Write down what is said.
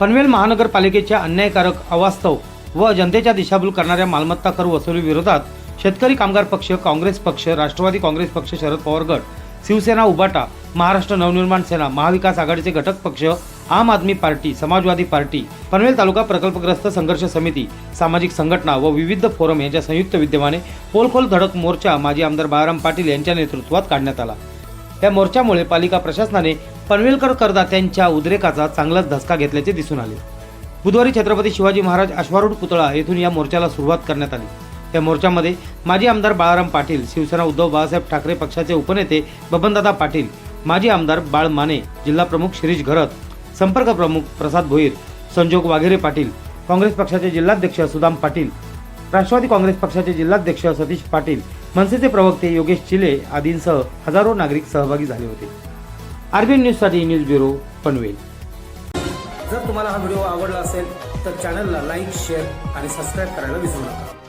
पनवेल महानगरपालिकेच्या अन्यायकारक अवास्तव व जनतेच्या दिशाभूल करणाऱ्या मालमत्ता कर वसुली विरोधात शेतकरी कामगार पक्ष काँग्रेस पक्ष राष्ट्रवादी काँग्रेस पक्ष शरद पवार गट शिवसेना उबाटा महाराष्ट्र नवनिर्माण सेना महाविकास आघाडीचे घटक पक्ष आम आदमी पार्टी समाजवादी पार्टी पनवेल तालुका प्रकल्पग्रस्त संघर्ष समिती सामाजिक संघटना व विविध फोरम यांच्या संयुक्त विद्यमाने पोलखोल धडक मोर्चा माजी आमदार बाळाराम पाटील यांच्या नेतृत्वात काढण्यात आला. या मोर्चामुळे पालिका प्रशासनाने पनवेलकर करदात्यांच्या उद्रेकाचा चांगलाच धसका घेतल्याचे दिसून आले. बुधवारी छत्रपती शिवाजी महाराज अश्वारूढ पुतळा येथून या मोर्चाला सुरुवात करण्यात आली. या मोर्चामध्ये माजी आमदार बाळाराम पाटील शिवसेना उद्धव बाळासाहेब ठाकरे पक्षाचे उपनेते बबनदादा पाटील माजी आमदार बाळ माने जिल्हा प्रमुख शिरीष घरत संपर्क प्रमुख प्रसाद भोईर संजोग वाघेरे पाटील काँग्रेस पक्षाचे जिल्हाध्यक्ष सुदाम पाटील राष्ट्रवादी काँग्रेस पक्षाचे जिल्हाध्यक्ष सतीश पाटील मनसेचे प्रवक्ते योगेश चिले आदींसह हजारो नागरिक सहभागी झाले होते. आरबीएन न्यूजसाठी न्यूज ब्युरो पनवेल. जर तुम्हाला हा व्हिडिओ आवडला असेल तर चॅनलला लाईक शेअर आणि सबस्क्राईब करायला विसरू नका.